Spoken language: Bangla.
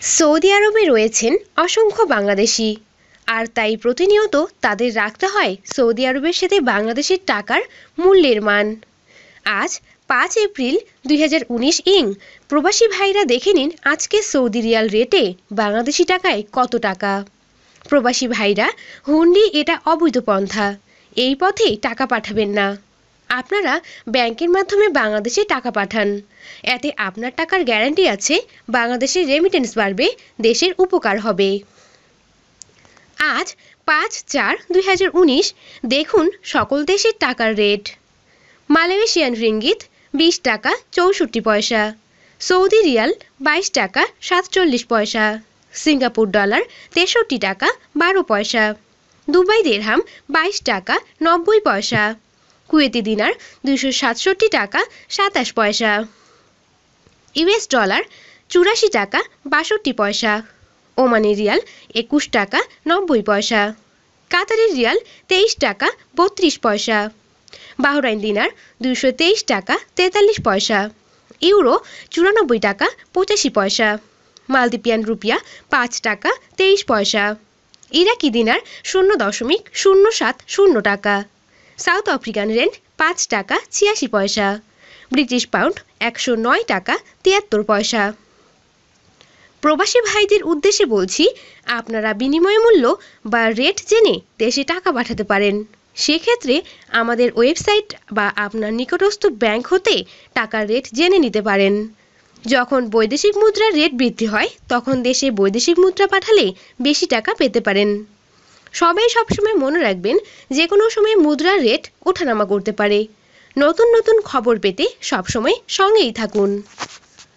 সৌদি আরবে রয়েছেন অসংখ্য বাংলাদেশি। আর তাই প্রতিনিয়ত তাদের রাখতে হয় সৌদি আরবের সাথে বাংলাদেশের টাকার মূল্যের মান। আজ পাঁচ এপ্রিল দুই হাজার উনিশ ইং। প্রবাসী ভাইরা দেখে নিন আজকে সৌদি রিয়াল রেটে বাংলাদেশি টাকায় কত টাকা। প্রবাসী ভাইরা, হুন্ডি এটা অবৈধ পন্থা। এই পথে টাকা পাঠাবেন না। আপনারা ব্যাংকের মাধ্যমে বাংলাদেশে টাকা পাঠান। এতে আপনার টাকার গ্যারান্টি আছে, বাংলাদেশের রেমিটেন্স বাড়বে, দেশের উপকার হবে। আজ পাঁচ চার দুই দেখুন সকল দেশের টাকার রেট মালয়েশিয়ান রিঙ্গিত, বিশ টাকা চৌষট্টি পয়সা। সৌদি রিয়াল, বাইশ টাকা সাতচল্লিশ পয়সা। সিঙ্গাপুর ডলার, তেষট্টি টাকা বারো পয়সা। দুবাই দেড়হাম, বাইশ টাকা নব্বই পয়সা। কুয়েতি দিনার দুইশো সাতষট্টি টাকা সাতাশ পয়সা। ইউএস ডলার চুরাশি টাকা বাষট্টি পয়সা। ওমানি রিয়াল একুশ টাকা নব্বই পয়সা। কাতারের রিয়াল তেইশ টাকা বত্রিশ পয়সা। বাহরাইন দিনার দুইশো তেইশ টাকা তেতাল্লিশ পয়সা। ইউরো চুরানব্বই টাকা পঁচাশি পয়সা। মালদ্বীপিয়ান রুপিয়া পাঁচ টাকা তেইশ পয়সা। ইরাকি দিনার শূন্য দশমিক শূন্য সাত শূন্য টাকা। সাউথ আফ্রিকান রেন্ট পাঁচ টাকা ছিয়াশি পয়সা। ব্রিটিশ পাউন্ড একশো নয় টাকা তিয়াত্তর পয়সা। প্রবাসী ভাইদের উদ্দেশ্যে বলছি, আপনারা বিনিময় মূল্য বা রেট জেনে দেশে টাকা পাঠাতে পারেন। সেক্ষেত্রে আমাদের ওয়েবসাইট বা আপনার নিকটস্থ ব্যাংক হতে টাকার রেট জেনে নিতে পারেন। যখন বৈদেশিক মুদ্রার রেট বৃদ্ধি হয়, তখন দেশে বৈদেশিক মুদ্রা পাঠালে বেশি টাকা পেতে পারেন। সবাই সবসময় মনে রাখবেন যে কোনো সময় মুদ্রার রেট ওঠানামা করতে পারে। নতুন নতুন খবর পেতে সবসময় সঙ্গেই থাকুন।